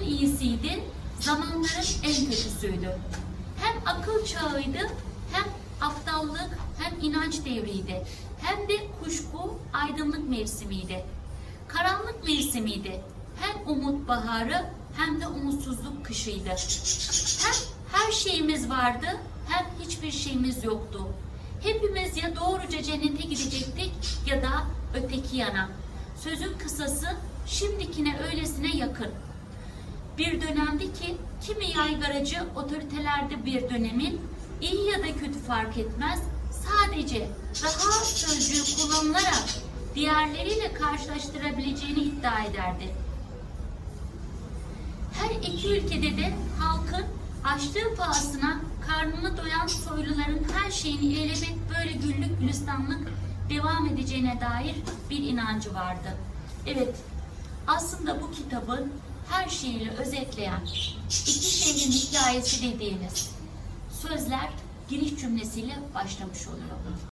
en iyisiydi, zamanların en kötüsüydü. Hem akıl çağıydı, hem aptallık, hem inanç devriydi. Hem de kuşku, aydınlık mevsimiydi. Karanlık mevsimiydi. Hem umut baharı, hem de umutsuzluk kışıydı. Hem her şeyimiz vardı, hem hiçbir şeyimiz yoktu. Hepimiz ya doğruca cennete gidecektik ya da öteki yana. Sözün kısası şimdikine öylesine yakın. Bir dönemdi ki kimi yaygaracı otoritelerde bir dönemin iyi ya da kötü fark etmez sadece rahat sözcüğü kullanılarak diğerleriyle karşılaştırabileceğini iddia ederdi. Her iki ülkede de halkın açlığı pahasına karnını doyan soyluların her şeyini ilelebet böyle güllük gülistanlık devam edeceğine dair bir inancı vardı. Evet, aslında bu kitabın her şeyiyle özetleyen iki şehrin hikayesi dediğiniz sözler giriş cümlesiyle başlamış oluyor.